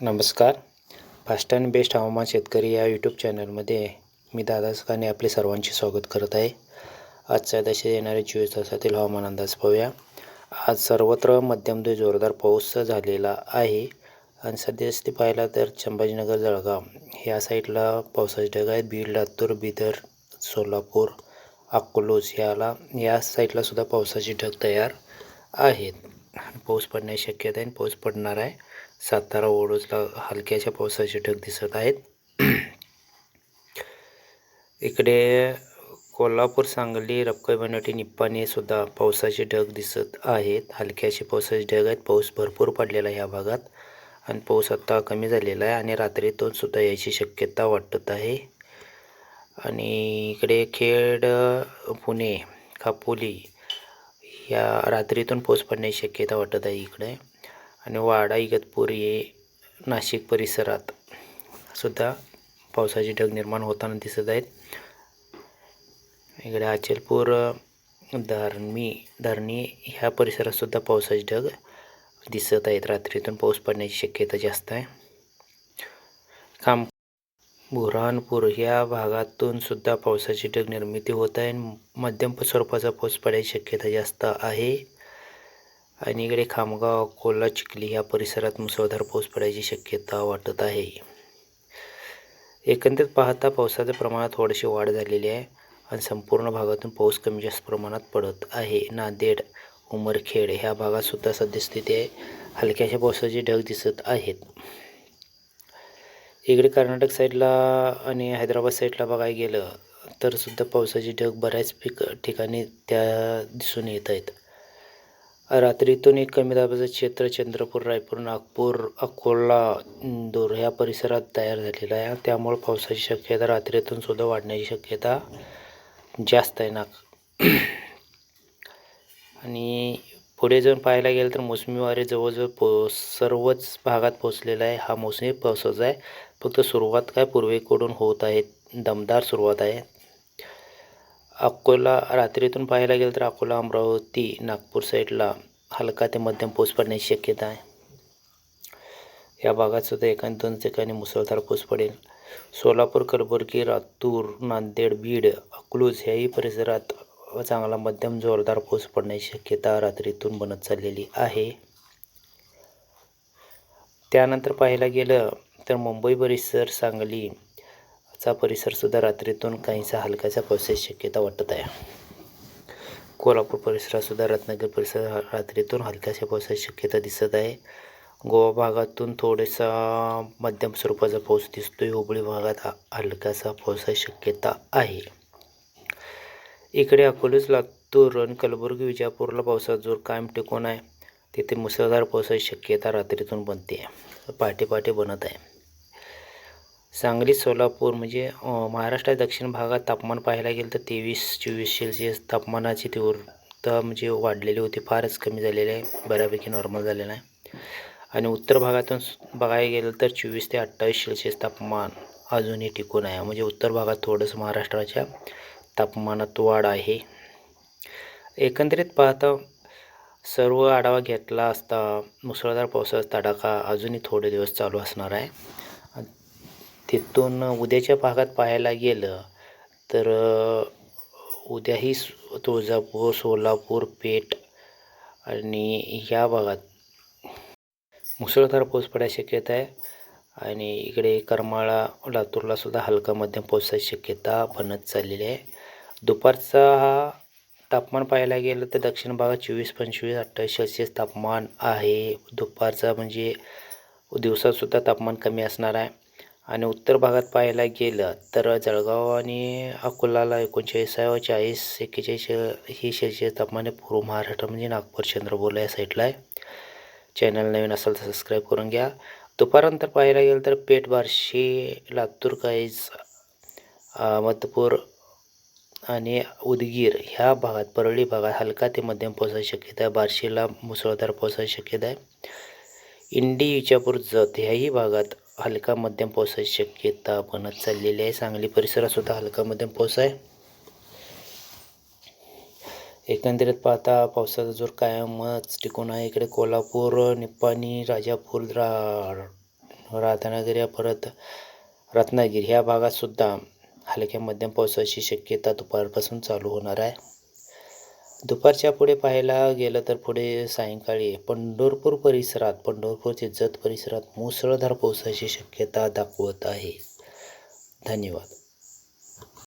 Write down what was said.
नमस्कार. Fast and best हवामान शेतकरी या यूट्यूब चॅनलमध्ये मी दादा सकाने आपले सर्वांचे स्वागत करत आहे. आजच्या दशेत येणारे चोवीस तासातील हवामान अंदाज पाहूया. आज सर्वत्र मध्यम ते जोरदार पाऊस झालेला आहे. आणि सध्यास्थिती पाहिला तर संभाजीनगर जळगाव ह्या साईडला पावसाचे ढग आहेत. बीड लातूर बिदर सोलापूर अकोलोज याला या साईडला सुद्धा पावसाचे ढग तयार आहेत. पाऊस पडण्याची शक्यता आहे आणि पाऊस पडणार आहे. सातारा ओढूजला हलक्याच्या पावसाचे ढग दिसत आहेत. इकडे कोल्हापूर सांगली रपकई बनवटी निप्पाणी सुद्धा पावसाचे ढग दिसत आहेत. हलक्याचे पावसाचे ढग आहेत. पाऊस भरपूर पडलेला आहे या भागात आणि पाऊस आत्ता कमी झालेला आहे आणि रात्रीतून सुद्धा यायची शक्यता वाटत आहे. आणि इकडे खेड पुणे खापोली या रात्रीतून पाऊस पडण्याची शक्यता वाटत आहे इकडे. आणि वाडा इगतपुरी नाशिक परिसरात सुद्धा पावसाचे ढग निर्माण होताना दिसत आहेत. इकडे अचलपूर धरणी धरणी ह्या परिसरात सुद्धा पावसाचे ढग दिसत आहेत. रात्रीतून पाऊस पडण्याची शक्यता जास्त आहे. काम बुरहानपूर ह्या भागातून सुद्धा पावसाची ढग निर्मिती होत आहे. मध्यम स्वरूपाचा पाऊस पडायची शक्यता जास्त आहे. आणि इकडे खामगाव अकोला चिखली ह्या परिसरात मुसळधार पाऊस पडायची शक्यता वाटत आहे. एकंदरीत पाहता पावसाच्या प्रमाणात थोडीशी वाढ झालेली आहे आणि संपूर्ण भागातून पाऊस कमी जास्त प्रमाणात पडत आहे. नांदेड उमरखेड ह्या भागातसुद्धा सद्यस्थिती आहे. हलक्याशा पावसाचे ढग दिसत आहेत. इकडे कर्नाटक साईडला आणि हैदराबाद साईडला बघायला गेलं तर सुद्धा पावसाचे ढग बऱ्याच पिक ठिकाणी त्या दिसून येत आहेत. रात्रीतून एक कमी दाबाचं क्षेत्र चंद्रपूर रायपूर नागपूर अकोला इंदूर ह्या परिसरात तयार झालेला आहे. त्यामुळे पावसाची शक्यता रात्रीतून सुद्धा वाढण्याची शक्यता जास्त आहे नाग. आणि पुढे जाऊन पाहायला गेलं तर मोसमी वारे जवळजवळ पो सर्वच भागात पोचलेला आहे. हा मोसमी पावसाचा आहे. फक्त सुरुवात काय पूर्वेकडून होत आहे दमदार सुरुवात आहे. अकोला रात्रीतून पाहायला गेलं तर अकोला अमरावती नागपूर साईडला हलका ते मध्यम पाऊस पडण्याची शक्यता आहे. या भागात सुद्धा एखाद दोन ठिकाणी मुसळधार पाऊस पडेल. सोलापूर कलबुर्गी लातूर नांदेड बीड अकलूज ह्याही परिसरात चांगला मध्यम जोरदार पाऊस पडण्याची शक्यता रात्रीतून बनत चाललेली आहे. त्यानंतर पाहायला गेलं तर मुंबई परिसर सांगली चा परिसरसुद्धा रात्रीतून काहीसा हलकाचा पावसाची शक्यता वाटत आहे. कोल्हापूर परिसरातसुद्धा रत्नागिरी परिसर रात्रीतून हलक्याशा पावसाची शक्यता दिसत आहे. गोवा भागातून थोडासा मध्यम स्वरूपाचा पाऊस दिसतोय. हुबळी भागात हलकासा पावसाची शक्यता आहे. इकडे अकोलेच लातूर आणि कलबुर्गी विजापूरला पावसाचा जोर कायम टिकून आहे. तिथे मुसळधार पावसाची शक्यता रात्रीतून बनते. पहाटे पहाटे बनत आहे. सांगली सोलापूर म्हणजे महाराष्ट्रात दक्षिण भागात तापमान पाहायला गेलं तर तेवीस चोवीस सेल्सिअस तापमानाची तीव्रता म्हणजे वाढलेली होती. फारच कमी झालेली आहे. बऱ्यापैकी नॉर्मल झालेलं आहे. आणि उत्तर भागातून बघायला गेलं तर चोवीस ते अठ्ठावीस सेल्सिअस तापमान अजूनही टिकून आहे. म्हणजे उत्तर भागात थोडंसं महाराष्ट्राच्या तापमानात वाढ आहे. एकंदरीत पाहता सर्व आढावा घेतला असता मुसळधार पावसाचा तडाखा अजूनही थोडे दिवस चालू असणार आहे. तिथून उद्याच्या भागात पाहायला गेलं तर उद्याही तुळजापूर सोलापूर पेठ आणि ह्या भागात मुसळधार पाऊस पडायची शक्यता आहे. आणि इकडे करमाळा लातूरला सुद्धा हलका मध्यम पावसाची शक्यता बनत चाललेली आहे. दुपारचा हा तापमान पाहायला गेलं तर दक्षिण भागात चोवीस पंचवीस अठ्ठावीस सेल्सिअस तापमान आहे. दुपारचा म्हणजे दिवसातसुद्धा तापमान कमी असणार आहे. आणि उत्तर भागात पाहायला गेलं तर जळगाव आणि अकोलाला एकोणचाळीस चाळीस एक्केचाळीस ही सेल्सिअस तापमान पूर्व महाराष्ट्र म्हणजे नागपूर चंद्रपूर या साईडला आहे. चॅनल नवीन असेल तर सबस्क्राईब करून घ्या. दुपारनंतर पाहायला गेलं तर पेठ बार्शी लातूर काईज मतपूर आणि उदगीर ह्या भागात परळी भागात हलका ते मध्यम पावसाची शक्यता आहे. बार्शीला मुसळधार पावसाची शक्यता आहे. इंडी इचापूर जत ह्याही भागात हलका मध्यम पावसाची शक्यता बनत चाललेली आहे. सांगली परिसरात सुद्धा हलका मध्यम पाऊस आहे. एकंदरीत पाहता पावसाचा जोर कायमच टिकून आहे. इकडे कोल्हापूर निप्पाणी राजापूर रा राधानगरी या परत रत्नागिरी ह्या भागातसुद्धा हलक्या मध्यम पावसाची शक्यता दुपारपासून चालू होणार आहे. दुपारच्या पुढे पाहायला गेलं तर पुढे सायंकाळी पंढरपूर परिसरात पंढरपूरचे जत परिसरात मुसळधार पावसाची शक्यता दाखवत आहे. धन्यवाद.